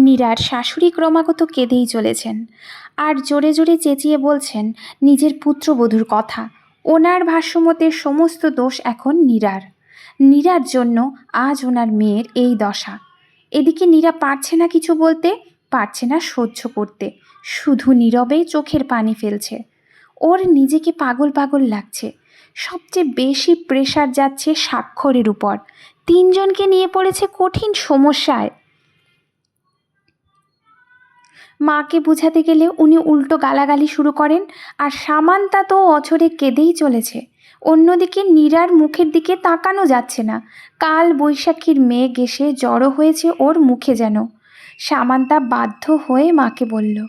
নীরার শাশুড়ি ক্রমাগত কেঁদেই চলেছেন। আর জোরে জোরে চেঁচিয়ে বলছেন, নিজের পুত্রবধূর কথা। ওনার ভাষ্যমতে সমস্ত দোষ এখন নীরার। নীরার জন্য আজ ওনার মেয়ের এই দশা। এদিকে নীরা পারছে না কিছু বলতে, পারছে না সহ্য করতে। শুধু নীরবে চোখের পানি ফেলছে। ওর নিজেকে পাগল পাগল লাগছে। সবচেয়ে বেশি প্রেশার যাচ্ছে স্বাক্ষরের উপর। তিনজনকে নিয়ে পড়েছে কঠিন সমস্যায়। মাকে বুঝাতে গেলে উনি উল্টো গালাগালি শুরু করেন আর সামান্তা তো অছরে কেঁদেই চলেছে। অন্যদিকে নীরার মুখের দিকে তাকানো যাচ্ছে না। কাল বৈশাখীর মেঘ এসে জড়ো হয়েছে ওর মুখে যেন। সামান্তা বাধ্য হয়ে মাকে বলল,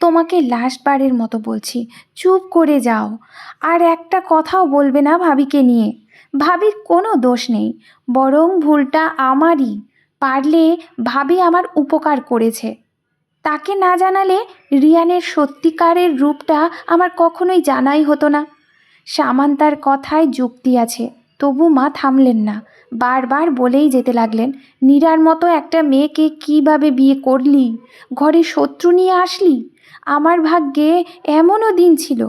তোমাকে লাস্টবারের মতো বলছি, চুপ করে যাও। আর একটা কথাও বলবে না ভাবিকে নিয়ে। ভাবির কোনো দোষ নেই, বরং ভুলটা আমারই। পারলে ভাবি আমার উপকার করেছে। তাকে না জানালে রিয়ানের সত্যিকারের রূপটা আমার কখনোই জানাই হতো না। সামান্তার কথায় যুক্তি আছে, তবু মা থামলেন না। বারবার বলেই যেতে লাগলেন, নীরার মতো একটা মেয়েকে কীভাবে বিয়ে করলি? ঘরে শত্রু নিয়ে আসলি? আমার ভাগ্যে এমনও দিন ছিল।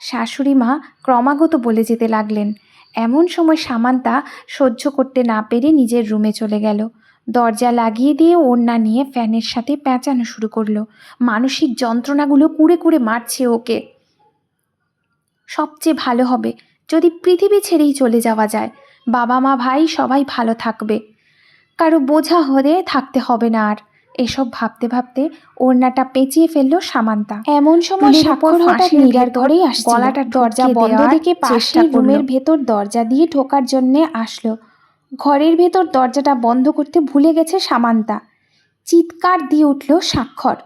শাশুড়ি মা ক্রমাগত বলে যেতে লাগলেন, এমন সময় সামান্তা সহ্য করতে না পেরে নিজের রুমে চলে গেল। দরজা লাগিয়ে দিয়ে ওড়না নিয়ে ফ্যানের সাথে পেঁচানো শুরু করল। মানসিক যন্ত্রণাগুলো কুড়ে কুড়ে মারছে ওকে। সবচেয়ে ভালো হবে যদি পৃথিবী ছেড়েই চলে যাওয়া যায়। বাবা মা ভাই সবাই ভালো থাকবে। কারও বোঝা হয়ে থাকতে হবে না আর। এসব ভাবতে ভাবতে ওড়নাটা পেঁচিয়ে ফেলল সামান্তা। এমন সময় তুলির হঠাৎ নীরার ভেতর ধরেই আসছিল গলাটা দরজা বন্ধ পাশের রুমের ভেতর দরজা দিয়ে ঢোকার জন্যে আসলো। ঘরের ভেতর দরজাটা বন্ধ করতে ভুলে গেছে সামান্তা। চিৎকার দিয়ে উঠল স্বাক্ষর।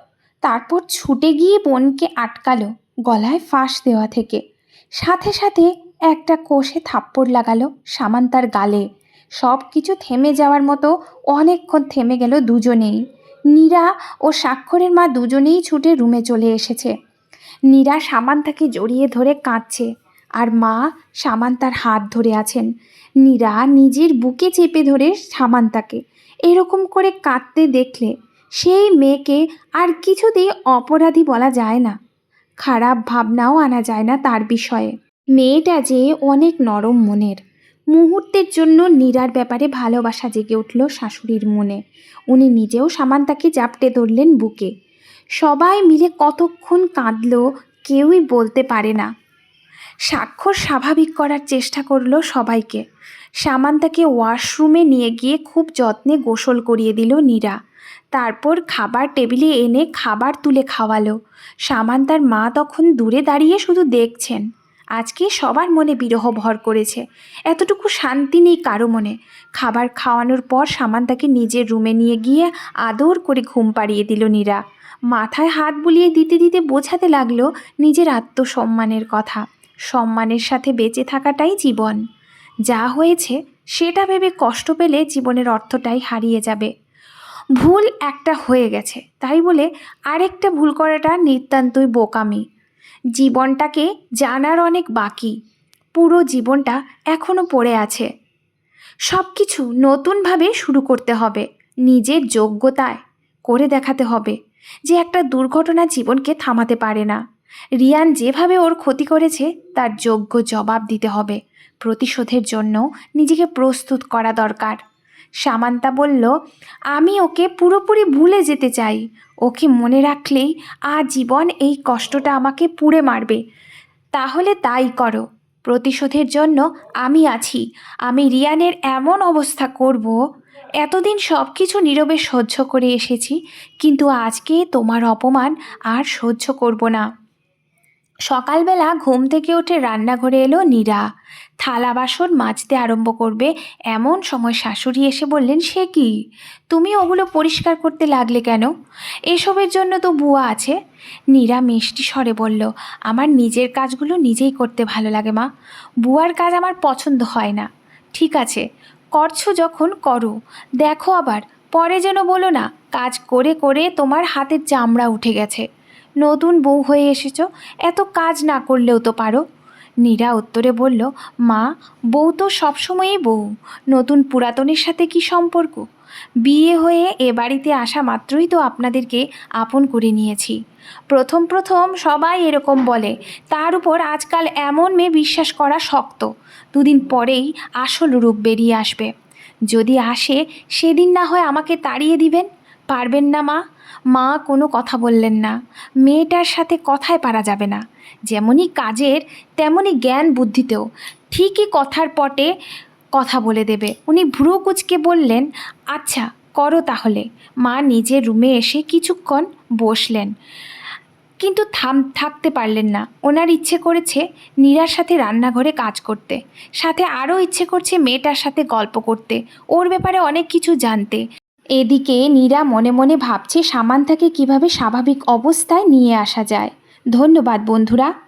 তারপর ছুটে গিয়ে বোনকে আটকালো, গলায় ফাঁস দেওয়া থেকে। সাথে সাথে একটা কোষে থাপ্পড় লাগালো সামান্তার গালে। সব কিছু থেমে যাওয়ার মতো অনেকক্ষণ থেমে গেল দুজনেই। নীরা ও স্বাক্ষরের মা দুজনেই ছুটে রুমে চলে এসেছে। নীরা সামান্তাকে জড়িয়ে ধরে কাঁদছে। আর মা সামান্তার হাত ধরে আছেন। নীরা নিজের বুকে চেপে ধরে সামান্তাকে। এরকম করে কাঁদতে দেখলে সেই মেয়েকে আর কিছুতেই অপরাধী বলা যায় না। খারাপ ভাবনাও আনা যায় না তার বিষয়ে। মেয়েটা যে অনেক নরম মনের। মুহূর্তের জন্য নীরার ব্যাপারে ভালোবাসা জেগে উঠল শাশুড়ির মনে। উনি নিজেও সামান্তাকে জাপটে ধরলেন বুকে। সবাই মিলে কতক্ষণ কাঁদল কেউই বলতে পারে না। স্বাক্ষর স্বাভাবিক করার চেষ্টা করল সবাইকে। সামান্তাকে ওয়াশরুমে নিয়ে গিয়ে খুব যত্নে গোসল করিয়ে দিল নীরা। তারপর খাবার টেবিলে এনে খাবার তুলে খাওয়ালো। সামান্তার মা তখন দূরে দাঁড়িয়ে শুধু দেখছেন। আজকে সবার মনে বিরহ ভর করেছে। এতটুকু শান্তি নেই কারও মনে। খাবার খাওয়ানোর পর সামান্তাকে নিজের রুমে নিয়ে গিয়ে আদর করে ঘুম পাড়িয়ে দিল নীরা। মাথায় হাত বুলিয়ে দিতে দিতে বোঝাতে লাগল নিজের আত্মসম্মানের কথা। সম্মানের সাথে বেঁচে থাকাটাই জীবন। যা হয়েছে, সেটা ভেবে কষ্ট পেলে জীবনের অর্থটাই হারিয়ে যাবে। ভুল একটা হয়ে গেছে, তাই বলে আরেকটা ভুল করাটা নিতান্তই বোকামি। জীবনটাকে জানার অনেক বাকি, পুরো জীবনটা এখনও পড়ে আছে। সব কিছু নতুনভাবে শুরু করতে হবে, নিজের যোগ্যতায় করে দেখাতে হবে যে একটা দুর্ঘটনা জীবনকে থামাতে পারে না। রিয়ান যেভাবে ওর ক্ষতি করেছে, তার যোগ্য জবাব দিতে হবে। প্রতিশোধের জন্য নিজেকে প্রস্তুত করা দরকার। সামান্তা বলল, আমি ওকে পুরোপুরি ভুলে যেতে চাই। ওকে মনে রাখলেই আজীবন এই কষ্টটা আমাকে পুড়ে মারবে। তাহলে তাই করো। প্রতিশোধের জন্য আমি আছি। আমি রিয়ানের এমন অবস্থা করব। এতদিন সব কিছু নীরবে সহ্য করে এসেছি, কিন্তু আজকে তোমার অপমান আর সহ্য করব না। সকালবেলা ঘুম থেকে উঠে রান্নাঘরে এলো নীরা। থালা বাসন মাজতে আরম্ভ করবে, এমন সময় শাশুড়ি এসে বললেন, সে কি? তুমি ওগুলো পরিষ্কার করতে লাগলে কেন? এসবের জন্য তো বুয়া আছে। নীরা মিষ্টি স্বরে বলল, আমার নিজের কাজগুলো নিজেই করতে ভালো লাগে মা। বুয়ার কাজ আমার পছন্দ হয় না। ঠিক আছে, করছ যখন করো। দেখো আবার, পরে যেন বলো না, কাজ করে করে তোমার হাতের চামড়া উঠে গেছে। নতুন বউ হয়ে এসেছ, এত কাজ না করলেও তো পারো। নীরা উত্তরে বলল, মা, বউ তো সবসময়ই বউ, নতুন পুরাতনের সাথে কি সম্পর্ক? বিয়ে হয়ে এ বাড়িতে আসা মাত্রই তো আপনাদেরকে আপন করে নিয়েছি। প্রথম প্রথম সবাই এরকম বলে, তার উপর আজকাল এমন মেয়ে বিশ্বাস করা শক্ত, দুদিন পরেই আসল রূপ বেরিয়ে আসবে। যদি আসে, সেদিন না হয় আমাকে তাড়িয়ে দিবেন? পারবেন না মা। মা কোনো কথা বললেন না। মেয়েটার সাথে কথায় পারা যাবে না। যেমনই কাজের, তেমনই জ্ঞান বুদ্ধিতেও। ঠিকই কথার পটে কথা বলে দেবে। উনি ভ্রু কুচকে বললেন আচ্ছা করো তাহলে। মা নিজের রুমে এসে কিছুক্ষণ বসলেন। কিন্তু থাম, থাকতে পারলেন না। ওনার ইচ্ছে করেছে নীরার সাথে রান্নাঘরে কাজ করতে। সাথে আরও ইচ্ছে করছে মেয়েটার সাথে গল্প করতে। ওর ব্যাপারে অনেক কিছু জানতে। এদিকে নীরা মনে মনে ভাবছে সামান্থাকে কীভাবে স্বাভাবিক অবস্থায় নিয়ে আসা যায়। ধন্যবাদ বন্ধুরা।